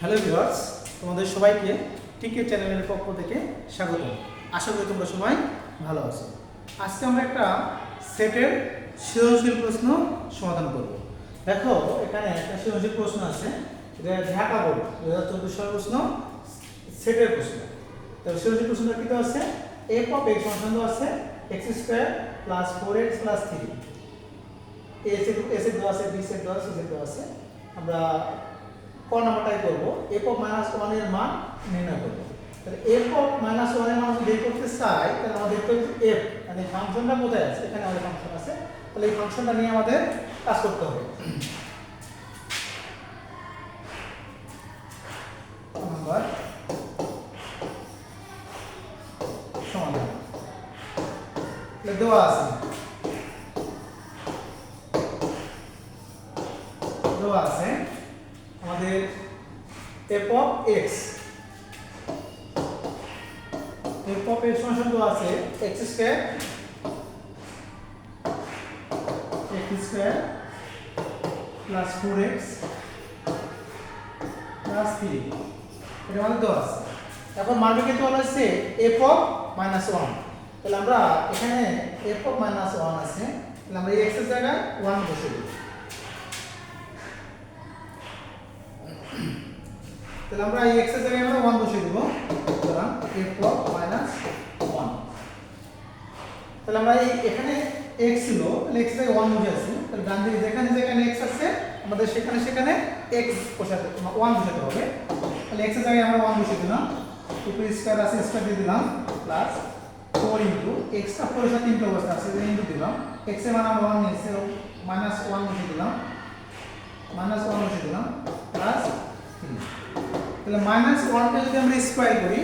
Hello viewers তোমাদের সবাইকে টিকে চ্যানেলের পক্ষ থেকে স্বাগত আশা করি তোমরা সবাই ভালো আছো। আজকে আমরা একটা সেটের সৃজনশীল প্রশ্ন সমাধান করব। দেখো, এখানে একটা সৃজনশীল প্রশ্ন আছে। এটা ঢাকা বোর্ড দু হাজার চব্বিশ সালের প্রশ্ন, সেটের প্রশ্ন। তো সৃজনশীল প্রশ্নটা কী আছে? এফ অফ এক্স দেওয়া আছে x square plus four x plus three A set A set দেওয়া আছে বি সেট দেওয়া আছে সেট দেওয়া আছে। আমরা ক নাম্বারটাই করব। এফ অফ মাইনাস ওয়ানের মান নির্ণয় করব। তাহলে এফ অফ মাইনাস ওয়ানের মান বের করতে চাই, তাহলে আমাদের দেখতে এফ মানে ফাংশনটা কোথায় আছে? এখানে আমাদের ফাংশন আছে। তাহলে এই ফাংশনটা নিয়ে আমাদের কাজ করতে হবে। নাম্বার দেওয়া আছে। দেওয়া আছে। আমাদের f of x f of x function তো আছে x square x square plus four x plus three এটা আমাদের দেওয়া আছে। এখন মানটা কিন্তু বলা হচ্ছে এফ অফ মাইনাস ওয়ান তাহলে আমরা এখানে এফ অফ মাইনাস ওয়ান আছে, তাহলে আমরা এক্সের জায়গায় ওয়ান বসে দিই তাহলে আমরা এই এর জায়গায় আমরা 1 বসিয়ে দেব। সুতরাং f অফ মাইনাস 1 তাহলে আমরা এই এখানে x ছিল, তাহলে এর জায়গায় 1 বসে আছে। তাহলে ডান দিকে যেখানে যেখানে x আছে, আমাদের সেখানে সেখানে x বসাতে 1 বসাতে হবে। তাহলে এর জায়গায় আমরা 1 বসিয়ে দিলাম। উপরে স্কয়ার আছে স্কয়ার দিয়ে দিলাম প্লাস 4 ইনটু x টা পরে সাথে ইনটু অবস্থা আছে ইনটু দিলাম। এর মান আমরা 1 নিয়েছি মাইনাস 1 বসিয়ে দিলাম। মাইনাস তাহলে মাইনাস ওয়ানকে যদি আমরা স্কোয়ার করি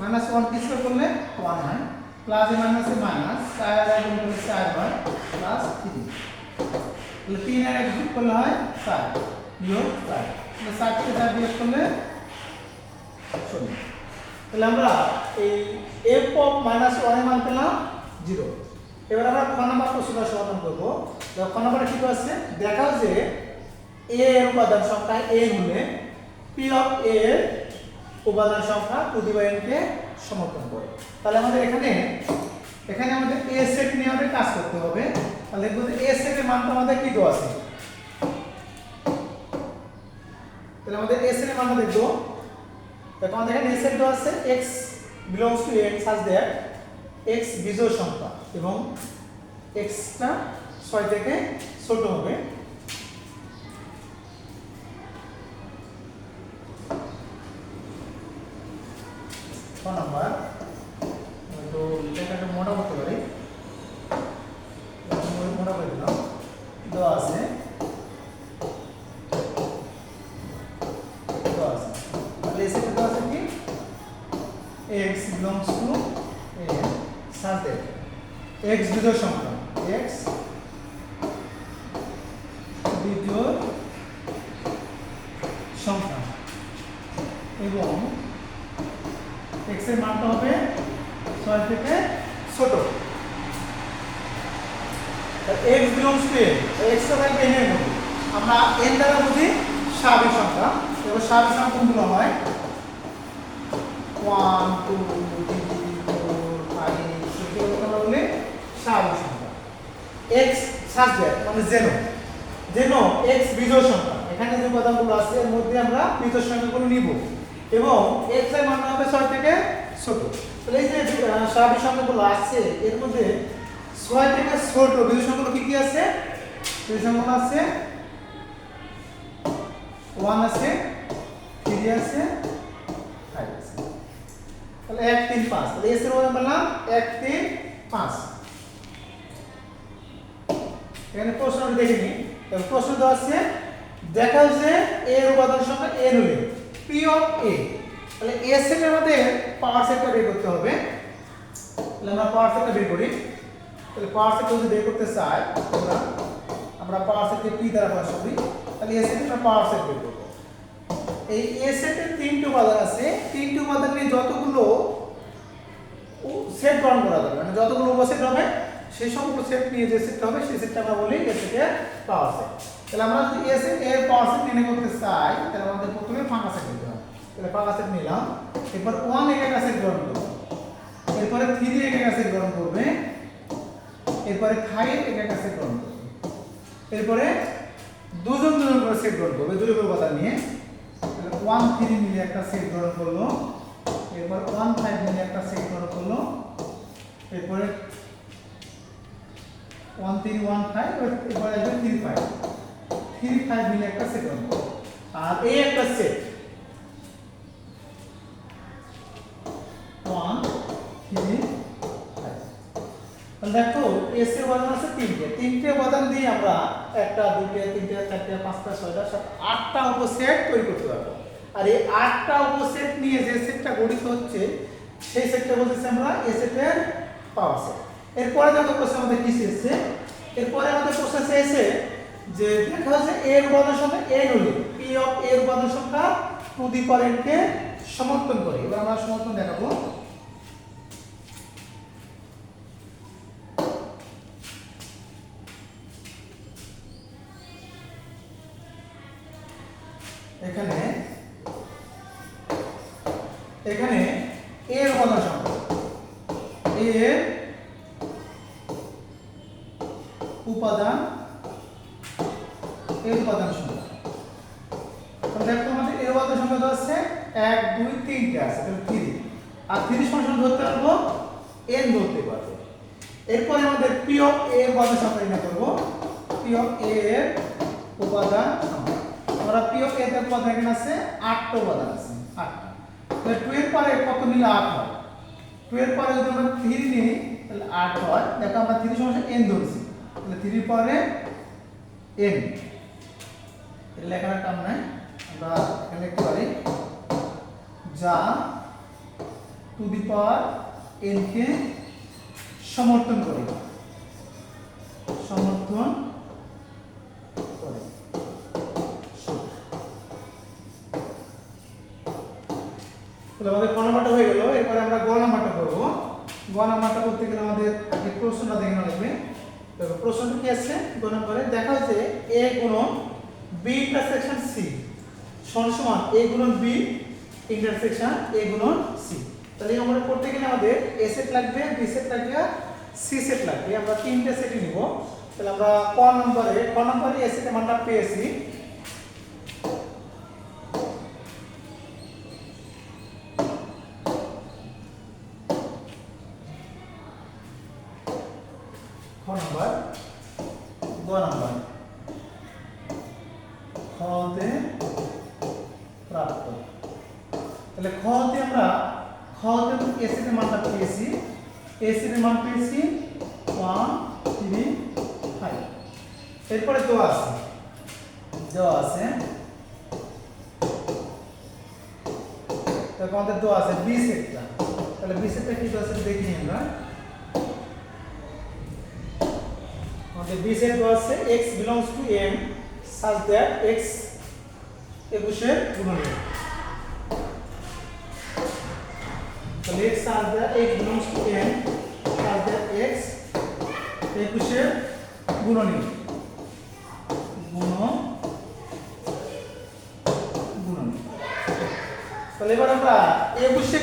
মাইনাস ওয়ান কি স্কোয়ার করলে ওয়ান হয় প্লাস এ মাইনাস মাইনাস চার আর গুণ করলে চার হয় প্লাস থ্রি তাহলে তিন আর এক যোগ করলে হয় চার বিয়োগ চার তাহলে থেকে চার বিয়োগ করলে শূন্য। তাহলে আমরা এই এফ অফ মাইনাস ওয়ানের মান পেলাম জিরো এবার আমরা খ নাম্বার প্রশ্নটা সমাধান করব। খ নাম্বারে কি আছে দেখাও যে এ এর উপাদান সংখ্যা এ হলে পি অফ এ এর উপাদান সংখ্যা প্রতিবায়নকে সমর্থন করে। তাহলে আমাদের এখানে এখানে আমাদের এ সেট নিয়ে আমাদের কাজ করতে হবে। তাহলে এ সেটের মানটা আমাদের কি দেওয়া আছে? তাহলে আমাদের এ সেটের মানটা দেখব। দেখো আমাদের এখানে এ সেট দেওয়া আছে, x belongs to n such that x বিজোড় সংখ্যা এবং x টা 6 থেকে ছোট হবে। নাম্বার তো লেখাটা মোটা করতে পারি। মোটা করে দিলাম। আছে। x x বিজোড় সংখ্যা x বিজোড় সংখ্যা এবং x এর মানটা হবে 6 থেকে ছোট x belongs to a x টা থাকবে n এর মধ্যে আমরা n দ্বারা বুঝি স্বাভাবিক সংখ্যা স্বাভাবিক সংখ্যা কোনগুলো হয়? 1 2 3 4 5 6 এগুলো বলি স্বাভাবিক সংখ্যা x সাবজেক্ট মানে জেনো জেনো x বিজোড় সংখ্যা এখানে যে উপাদানগুলো আছে এর মধ্যে আমরা বিজোড় সংখ্যাগুলো নিব এবং x এর মান হবে 6 থেকে ছোট তাহলে এই যে স্বাভাবিক সংখ্যাগুলো আছে এর মধ্যে 6 থেকে ছোট বিজোড় সংখ্যাগুলো কি কি আছে বিজোড় সংখ্যাগুলো আছে 1 আছে 3 আছে? 5 আছে। তাহলে 1 3 5 তাহলে এস এর মধ্যে বললাম 1 3 5 এখানে প্রশ্নটা দেখে নিই। তাহলে প্রশ্ন দেওয়া আছে যে এ এর উপাদান সংখ্যা n হলে p অফ a তাহলে a সেটের মধ্যে পাওয়ার সেটটা বের করতে হবে। তাহলে আমরা পাওয়ার সেটটা বের করি। তাহলে পাওয়ার সেট যদি বের করতে চাই, আমরা আমরা পাওয়ার সেটকে p দ্বারা প্রকাশ করি। তাহলে a সেটের আমরা পাওয়ার সেট বের করব। এই a সেটের তিনটি উপাদান আছে। তিনটি উপাদান নিয়ে যতগুলো সেট গ্রহণ করা যাবে মানে যতগুলো উপসেট হবে, সেই সবগুলো সেট নিয়ে যে সেটটা হবে, সেই সেটটা আমরা বলি এ সেটের পাওয়ার সেট তাহলে আমরা যদি এ সেট এর পাওয়ার সেট নির্ণয় করতে চাই, তাহলে আমাদের প্রথমে ফাঁকা সেট নিতে হবে। তাহলে পাকা সেট নিলাম। এরপর ওয়ান এক একটা সেট গ্রহণ করবে। এরপরে থ্রি এক একটা সেট গ্রহণ করবে। এরপরে ফাইভ এক একটা সেট গ্রহণ করবে। এরপরে দুজন দুজন করে সেট গ্রহণ করবে দুজন কথা নিয়ে। ওয়ান থ্রি মিলে একটা সেট গ্রহণ করল। এরপর ওয়ান ফাইভ মিলে একটা সেট গ্রহণ করল। এরপরে ওয়ান থ্রি ওয়ান ফাইভ এরপরে আসবে থ্রি ফাইভ থ্রি ফাইভ মিলে একটা সেট করল। আর এই একটা সেট ওয়ান থ্রি দেখো এস উপাদান আছে তিনটে। তিনটে উপাদান দিয়ে আমরা একটা দুটো তিনটে, চারটে, পাঁচটা, ছয়টা, সাত, আটটা উপসেট তৈরি করতে পারব। আর এই আটটা উপসেট নিয়ে যে সেটটা গঠিত হচ্ছে, সেই সেটটা বলতেছি আমরা এ সেটের পাওয়ার সেট এরপরে দেখো প্রশ্ন আমাদের কি এসেছে এরপরে আমাদের প্রশ্ন এসে যে দেখা যাচ্ছে এর উপাদান সংখ্যা এন হলে পি অফ এর উপাদান সংখ্যা টু দি কে সমর্থন করে। এবার আমরা সমর্থন দেখাবো এখানে এখানে এর উপাদান সংখ্যা এর উপাদান এর উপাদান সংখ্যা তাহলে দেখো আমাদের এর সংখ্যা তো আছে? এক, দুই, তিনটে আছে। তাহলে আর থ্রি সমান ধরতে পারব? এন ধরতে পারব। এরপরে আমাদের পি এ এর উপাদান সংখ্যা করব। পি এ এর উপাদান আমরা। পি এ এর উপাদান এখানে আছে? আটটা উপাদান আছে। আটটা। টু এর পরে কত নিলে আট হয়? টু এর পরে যদি আমরা থ্রি নিই, তাহলে আট হয়। দেখো আমরা থ্রি সমস্যা এন ধরছি। তাহলে থ্রি পরে এন লেখার কাম নাই আমরা এখানে লিখতে পারি যা টু দি পাওয়ার সমর্থন করে। সমর্থন করে। আমাদের ক নাম্বারটা হয়ে গেল। এরপরে আমরা গ নাম্বারটা করব। গ নাম্বারটা করতে গেলে আমাদের আগে প্রশ্নটা দেখে লাগবে। দেখো, প্রশ্নটা কি আছে? গ দেখা হচ্ছে এ গুণন বি ইন্টারসেকশন সি সমান সমান এ গুণন বি ইন্টারসেকশন এ গুণন সি তাহলে আমরা করতে গেলে আমাদের এ সেট লাগবে বি সেট লাগবে সি সেট লাগবে। আমরা তিনটে সেটই নিব। তাহলে আমরা ক নম্বরে ক নম্বরে এ সেটের মানটা পেয়েছি। খ নম্বর, গ নম্বর খতে প্রাপ্ত তাহলে খতে আমরা খতে এসির মানটা পেয়েছি এসির মান পেয়েছি ওয়ান থ্রি ফাইভ এরপরে দেওয়া আছে। দেওয়া আছে। তারপর আমাদের দেওয়া আছে বি সেটটা তাহলে বি সেটটা কি দেওয়া আছে দেখি আমরা। আমাদের বি সেট দেওয়া আছে, x belongs to m such that x একুশের গুণনীয় তাহলে x such that x belongs to m such that x একুশের গুণনীয়। গুণ গুণনীয়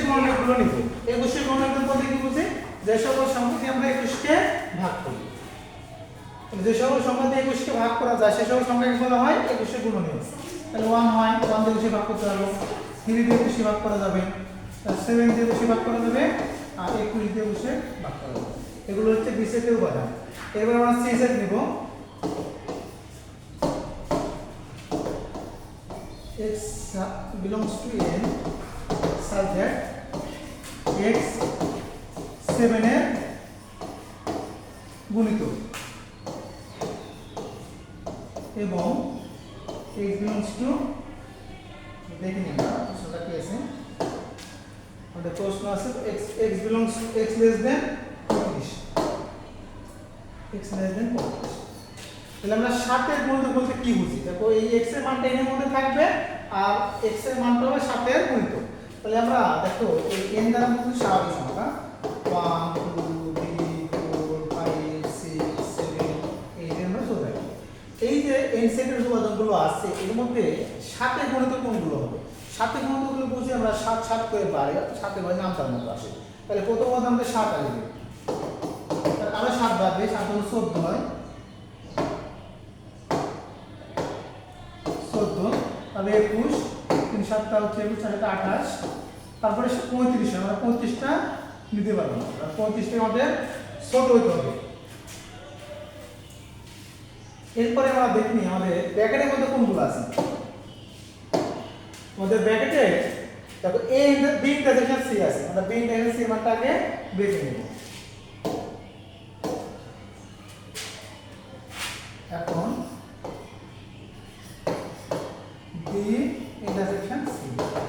গুণনীয়গুলো নিব। একুশে গুণনীয় বলতে কি বুঝি? যে সকল সংখ্যাকে আমরা একুশকে ভাগ করি। যে সকল সংখ্যা দিয়ে একুশকে ভাগ করা যায়, সে সকল সংখ্যাকে বলা হয়? একুশে গুণনীয়। তাহলে ওয়ান হয় ভাগ করতে পারব। থ্রি দিয়ে একুশে ভাগ করা যাবে। সেভেন দিয়ে একুশে ভাগ করা যাবে আর একুশ দিয়ে একুশে ভাগ করা যাবে এগুলো হচ্ছে বিশেষের উপাদান। এবার আমরা সি সেট নিব। X belongs to n, such that x 7 এর গুণিত। এবং x belongs দেখে নিন প্রশ্নটা কি আছে আমাদের প্রশ্ন আছে, x belongs to x less than 35 x less than 35 তাহলে আমরা সাতের গুণিত বলতে কি বুঝি? দেখো এই x এর মানটা এর মধ্যে থাকবে আর x এর মানটা হবে সাতের গুণিত। তাহলে আমরা দেখো এই n দ্বারা কিন্তু স্বাভাবিক সংখ্যা 1 2 3 4 5 6 7 এই যে আমরা চলে এই যে n সেটের উপাদানগুলো আছে এর মধ্যে সাথে গণিত কোনগুলো হবে সাথে গণিতগুলো বুঝি আমরা সাত সাত করে বাড়ি সাথে বাড়ি নামতার মতো আসে। তাহলে প্রথম কথা আমাদের সাত আসবে তাহলে সাত বাড়বে সাত হলো চোদ্দ হয় চোদ্দ, তাহলে একুশ, তিন সাতটা হচ্ছে একুশ চারটা আঠাশ। তারপরে পঁয়ত্রিশ, আমরা পঁয়ত্রিশটা নিতে পারব। আর পঁয়ত্রিশটা আমাদের ছোট হইতে হবে। এরপরে আমরা দেখি আমাদের ব্র্যাকেটের মধ্যে কোনগুলো আছে। আমাদের ব্র্যাকেটে তারপর এ বি ইন্টারসেকশন সি আছে। আমরা বি ইন্টারসেকশন সি মানটাকে বেছে নেব এখন বি ইন্টারসেকশন সি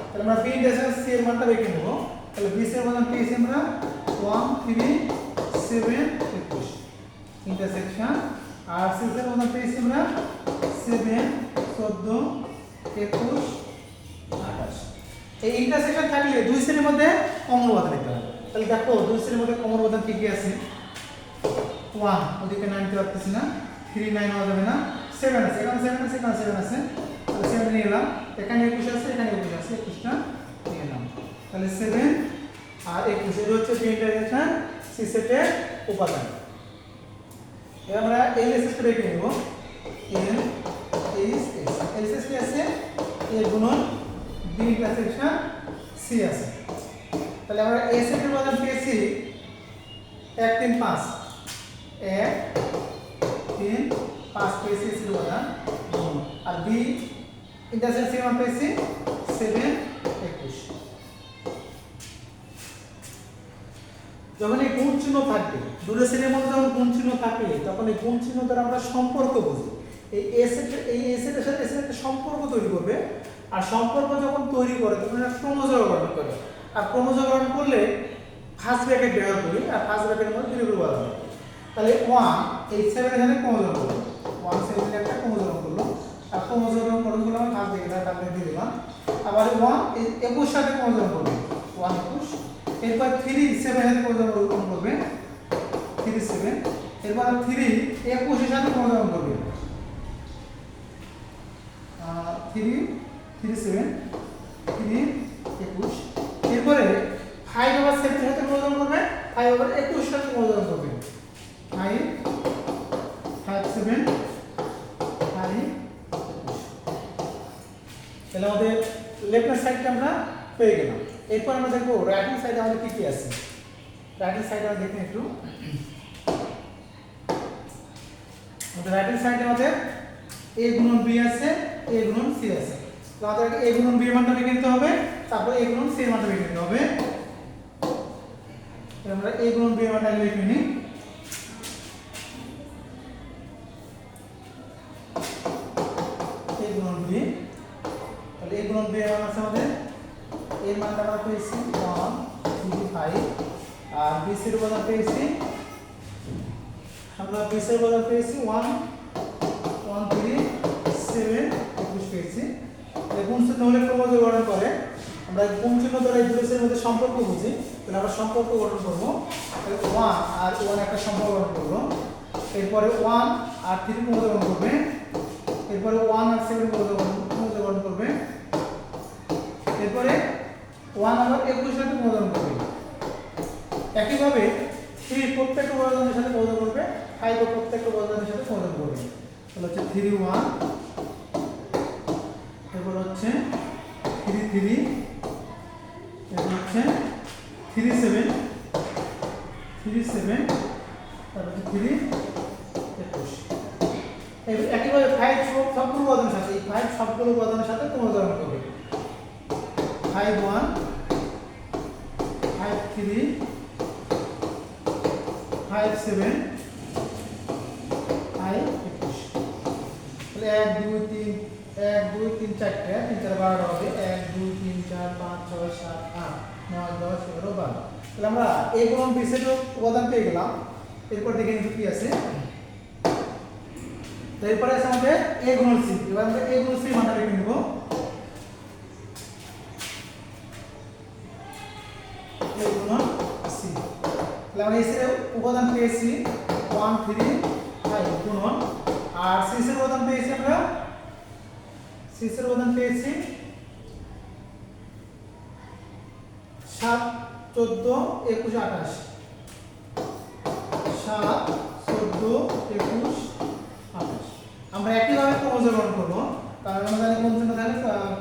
তাহলে আমরা বি ইন্টারসেকশন সি এর মানটা বেছে নেব তাহলে বি এর মান পেয়েছি আমরা 1 3 7 21 ইন্টারসেকশন আর সি এর মান পেয়েছি আমরা 7 14 21 28 এই ইন্টারসেকশন থাকলে দুই শ্রেণির মধ্যে কমন উপাদান নিতে হবে। তাহলে দেখো, দুই শ্রেণির মধ্যে কমন উপাদান কি আছে। 1 ওদিকে 9 দিতে পারতেছি না। 3 9 হওয়া যাবে না। সেভেন আছে এখানে সেভেন আছে এখানে সেভেন আছে। তাহলে 7 নিয়ে এলাম। এখানে 21 আছে, এখানে 21 আছে 21টা নিয়ে এলাম। তাহলে সেভেন আর 21 এটা হচ্ছে বি ইন্টারসেকশন সি সেটের উপাদান। এবার আমরা এলএসএস টা রেখে নেব। এল এইচ এস এলএসএস কি আছে? এ গুণন বি ইন্টারসেকশন সি আছে। তাহলে আমরা এ সেটের উপাদান পেয়েছি এক তিন পাঁচ। এক তিন পাঁচ পেয়েছি এসির উপাদান গুণ। আর বি ইন্টারসেকশন সি মান পেয়েছি সেভেন একুশ। যখন এই গুণ চিহ্ন থাকবে দূরে শ্রেণির মধ্যে যখন গুণ চিহ্ন থাকবে, তখন এই গুণ চিহ্ন দ্বারা আমরা সম্পর্ক বুঝি। এই এস এই এস এর সাথে এস এর একটা সম্পর্ক তৈরি করবে। আর সম্পর্ক যখন তৈরি করে, তখন একটা ক্রমজোড় গঠন করে। আর ক্রমজোড় গঠন করলে ফার্স্ট ব্র্যাকেট ব্যবহার করি আর ফার্স্ট ব্র্যাকেটের মধ্যে দুই বলা হয়। তাহলে ওয়ান এই সেভেন এখানে ক্রমজোড় করল। ওয়ান সেভেন একটা ক্রমজোড় করল। আর ক্রমজোড় গঠন করলে আমরা ফার্স্ট ব্র্যাকেট তারপরে দিয়ে দিলাম। আবার ওয়ান একুশ সাথে ক্রমজোড় করবে ওয়ান একুশ। এরপর থ্রি সেভেন এর ক্রমজোড় করবে। থ্রি সেভেন এরপর থ্রি একুশের সাথে ক্রমজোড় করবে। থ্রি থ্রি সেভেন একুশ। এরপরে ফাইভ আবার সেভেন সাথে ক্রমজোড় করবে। ফাইভ আবার একুশ সাথে ক্রমজোড় করবে। ফাইভ সেভেন ফাইভ তাহলে আমাদের লেফট সাইডটা আমরা পেয়ে গেলাম। এরপর আমরা দেখব রাইট সাইডে আমাদের কি কি আছে? রাইট সাইডে আমরা একটু। আমাদের সাইডে আমাদের এ গুণন বি আছে এ গুণন সি আছে। তো আমাদের এ গুণন বি এর মানটা বের নিতে হবে, তারপর এ গুণন সি এর মানটা বের নিতে হবে। আমরা এ গুণন বি এর মানটা লিখে নিই। এ গুণন বি তাহলে এ গুণন বি এর মান আছে আমাদের। এর মানটা আমরা পেয়েছি ওয়ান থ্রি ফাইভ আর বি সির উপাদান পেয়েছি, আমরা বি সির উপাদান পেয়েছি ওয়ান ওয়ান থ্রি সেভেন একুশ পেয়েছি। তাহলে হলে ক্রমজ গঠন করে, আমরা গুণ চিহ্ন দ্বারা এই দুটো মধ্যে সম্পর্ক বুঝি, তাহলে আমরা সম্পর্ক গঠন করব। ওয়ান আর ওয়ান একটা সম্পর্ক গঠন করব। এরপরে ওয়ান আর থ্রি ক্রমজ গঠন করবে। এরপরে ওয়ান আর সেভেন ক্রমজ গঠন করবে এরপরে ওয়ান আবার একুশের সাথে প্রদান করবে। একইভাবে থ্রি প্রত্যেকটা উপাদানের সাথে প্রদান করবে ফাইভ প্রত্যেকটা উপাদানের সাথে প্রদান করবে। তাহলে হচ্ছে থ্রি ওয়ান এরপর হচ্ছে থ্রি থ্রি এরপর হচ্ছে থ্রি সেভেন থ্রি সেভেন তারপর থ্রি একুশ। একইভাবে ফাইভ সবগুলো উপাদানের সাথে, এই ফাইভ সবগুলো উপাদানের সাথে প্রদান করবে five one five three five seven five একুশ। তাহলে এক, দুই, তিন এক, দুই, তিন চারটে তিন, চার বারোটা হবে এক, দুই, তিন, চার, পাঁচ, ছয়, সাত, আট, নয়, দশ, এগারো, বারো। তাহলে আমরা এই গুণ বিশেষ উপাদান পেয়ে গেলাম। এরপর দেখে নিচ্ছি কি আছে। তো আছে আমাদের এ গুণ সি। এবার আমরা এ গুণ সি মানটা লিখে নেব। এ গুণন সি। তাহলে আমরা এসের উপাদান পেয়েছি। ওয়ান, থ্রি, ফাইভ, গুণন। আর সিসের উপাদান পেয়েছি আমরা সিক্সের উপাদান পেয়েছি। সাত চোদ্দ একুশ আঠাশ। সাত চোদ্দ একুশ আঠাশ। আমরা একইভাবে ক্রমজোর গঠন করব। কারণ আমরা জানি কোন থাকলে আহ,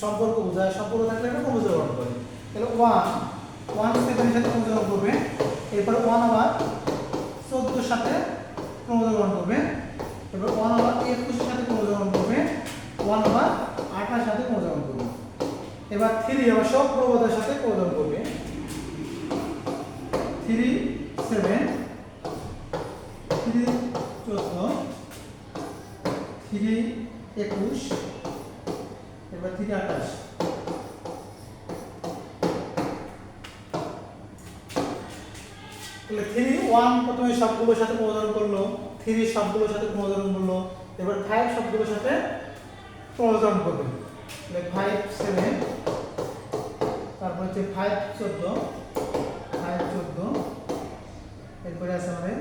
সম্পর্ক বোঝায়। সম্পর্ক থাকলে একটা ক্রমজোর গঠন করে। তাহলে ওয়ান ওয়ান সেভেনের সাথে ক্রমজোর গঠন করবে। এরপরে ওয়ান আবার চোদ্দোর সাথে ক্রমজোর গঠন করবে। এরপর ওয়ান আবার একুশের সাথে ক্রমজোর গঠন করবে। ওয়ান আবার আঠার সাথে গঠন করবে। এবার থ্রি আবার সব প্রবতার সাথে ক্রমজোর করবে। থ্রি সেভেন থ্রি চোদ্দ থ্রি একুশ, এবার থ্রি আঠাশ। তাহলে থ্রি ওয়ান প্রথমে সবগুলোর সাথে ক্রমোদান করল থ্রি সবগুলোর সাথে ক্রমোদান করল, এবার ফাইভ সবগুলোর সাথে করবে তাহলে ফাইভ সেভেন তারপর হচ্ছে ফাইভ চোদ্দ ফাইভ চোদ্দ, এরপরে আছে আমাদের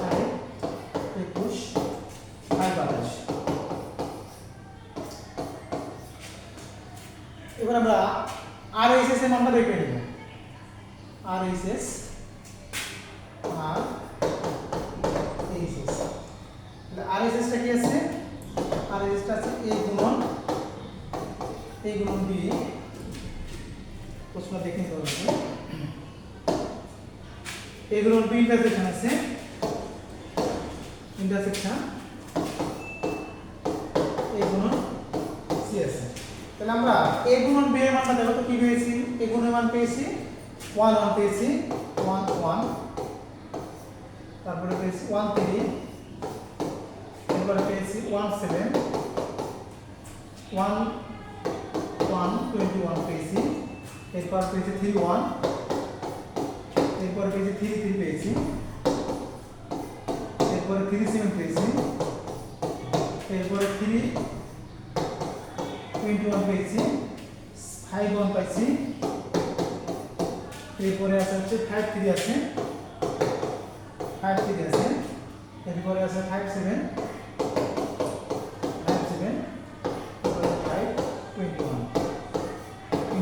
ফাইভ একুশ ফাইভ আঠাশ। এবার আমরা আর এইচ এস এর মানটা দেখে নেব। R H S R H S R H এসটা কি আছে? আর আছে এ গুণন এ গুণন বি প্রশ্ন দেখে নিতে হবে এ গুণন বি ইন্টারসেকশন আছে। ইন্টারসেকশন এ গুণন সি আছে। তাহলে আমরা এ গুণন বি এর মানটা দেখো তো কি পেয়েছি? এ গুণের মান পেয়েছি। ওয়ান ওয়ান পেয়েছি। ওয়ান ওয়ান তারপরে পেয়েছি ওয়ান থ্রি এরপরে পেয়েছি one seven one one twenty one পেয়েছি, এরপর পেয়েছি থ্রি ওয়ান এরপর পেয়েছি থ্রি থ্রি পেয়েছি, এরপরে থ্রি সেভেন পেয়েছি, এরপরে থ্রি টোয়েন্টি ওয়ান পেয়েছি ফাইভ ওয়ান পাইছি, এরপরে আছে হচ্ছে ফাইভ থ্রি আছে ফাইভ থ্রি আছে, এরপরে আছে ফাইভ সেভেন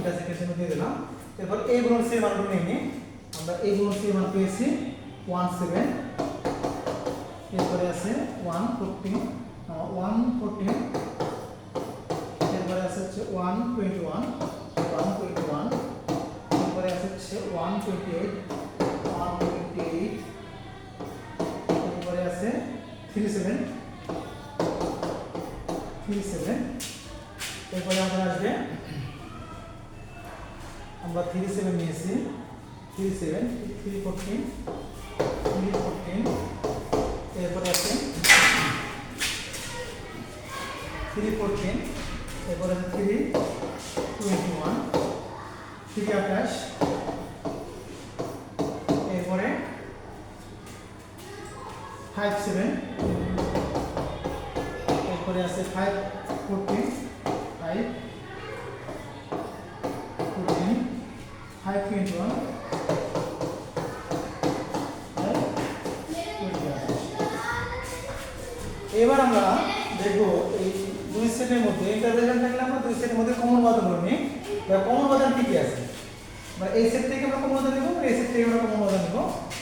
তিনটা সেকেন্ডের দিয়ে দিলাম। এরপর এই গুণন সি মানগুলো নিয়ে আমরা এই গুণন সি মান পেয়েছি ওয়ান সেভেন এরপরে আছে ওয়ান ফোরটিন ওয়ান ফোরটিন এরপরে আছে হচ্ছে one twenty one one twenty one এরপরে আছে হচ্ছে one twenty eight one twenty eight এরপরে আছে থ্রি সেভেন থ্রি সেভেন এরপরে আমাদের আসবে আমরা থ্রি সেভেন নিয়েছি three seven three fourteen three fourteen এরপরে আছে থ্রি ফোরটিন এরপরে আছে থ্রি টোয়েন্টি ওয়ান থ্রি আঠাশ এরপরে ফাইভ সেভেন এরপরে আছে ফাইভ কি আছে? আমরা এই থেকে আমরা কমন উপাদান নেব এই থেকে আমরা উপাদান নেব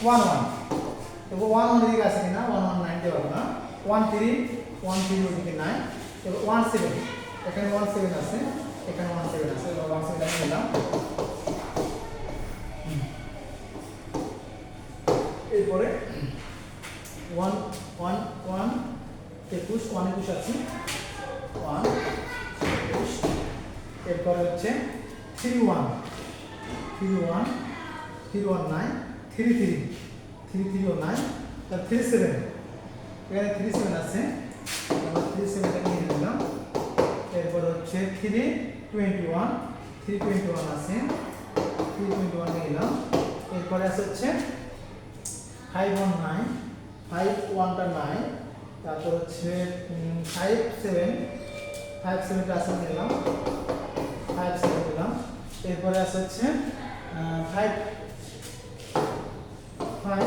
ওয়ান ওয়ান এবং ওয়ান ওয়ান এদিকে আছে কিনা? ওয়ান ওয়ান নাইন দেওয়া না। ওয়ান থ্রি ওয়ান থ্রি ওদিকে নাইন এবং ওয়ান সেভেন এখানে ওয়ান সেভেন আছে, এখানে ওয়ান সেভেন আছে। ওয়ান সেভেন নিলাম। এরপরে ওয়ান ওয়ান ওয়ান একুশ ওয়ান একুশ আছে। ওয়ান এরপরে হচ্ছে three one three one three one nine three three three three nine তার থ্রি সেভেন এখানে থ্রি সেভেন আছে। থ্রি সেভেনটা নিয়ে নিলাম। এরপর হচ্ছে three twenty one three twenty one আছে। থ্রি টোয়েন্টি ওয়ান নিলাম। এরপরে আছে হচ্ছে ফাইভ ওয়ান নাইন ফাইভ ওয়ানটা নাইন তারপর হচ্ছে ফাইভ সেভেন ফাইভ সেভেনটা আছে নিলাম। ফাইভ সেভেন নিলাম। এরপরে আছে হচ্ছে ফাইভ ফাইভ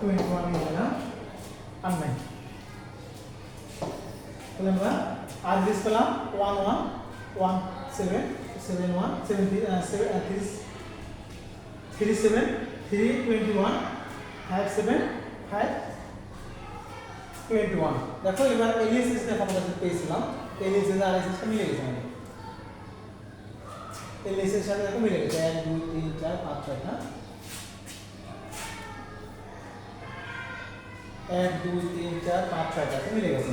টোয়েন্টি ওয়ান নিলাম আর আর দিস পেলাম one one one seven seven one seven three three seven three twenty one five seven five twenty one দেখো, এবার এলিএসএস টা আমরা পেয়েছিলাম? এলিএসএস আর টা মিলে গেছে আমাদের এলিএসএস সাথে দেখো মিলে গেছে এক দুই তিন চার পাঁচ ছয় না এক দুই তিন চার পাঁচ ছয় টাকা মিলে গেছে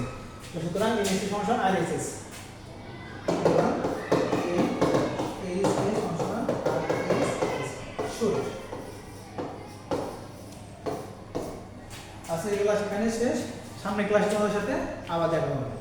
সুতরাং এলিএসএস ফাংশন আর আচ্ছা এই ক্লাস এখানে শেষ সামনে ক্লাস তোমাদের সাথে আবার দেখা হবে